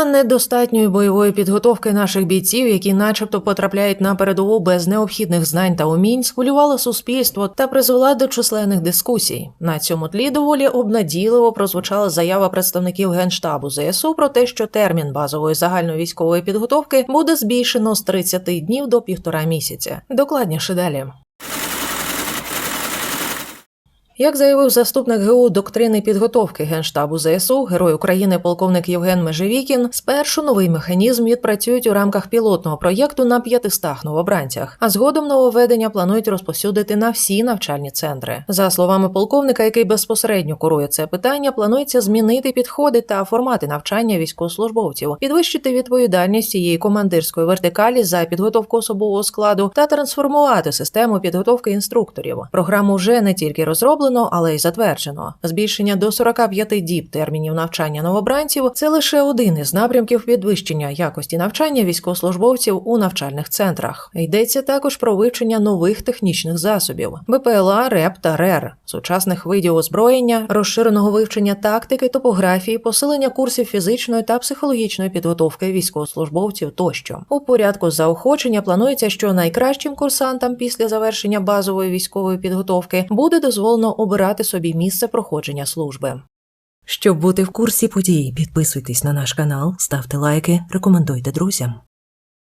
Проблема недостатньої бойової підготовки наших бійців, які, начебто, потрапляють на передову без необхідних знань та умінь, схвилювала суспільство та призвела до численних дискусій. На цьому тлі доволі обнадійливо прозвучала заява представників генштабу ЗСУ про те, що термін базової загальної військової підготовки буде збільшено з 30 днів до півтора місяця. Докладніше далі. Як заявив заступник ГУ доктрини підготовки Генштабу ЗСУ, герой України полковник Євген Межевікін, спершу новий механізм відпрацюють у рамках пілотного проєкту на 500 новобранцях, а згодом нововведення планують розповсюдити на всі навчальні центри. За словами полковника, який безпосередньо курує це питання, планується змінити підходи та формати навчання військовослужбовців, підвищити відповідальність цієї командирської вертикалі за підготовку особового складу та трансформувати систему підготовки інструкторів. Програму вже не тільки розроблено, але й затверджено. Збільшення до 45 діб термінів навчання новобранців це лише один із напрямків підвищення якості навчання військовослужбовців у навчальних центрах. Йдеться також про вивчення нових технічних засобів БПЛА, РЕП та РЕР, сучасних видів озброєння, розширеного вивчення тактики, топографії, посилення курсів фізичної та психологічної підготовки військовослужбовців тощо. У порядку заохочення планується, що найкращим курсантам після завершення базової військової підготовки буде дозволено обирати собі місце проходження служби. Щоб бути в курсі подій, підписуйтесь на наш канал, ставте лайки, рекомендуйте друзям.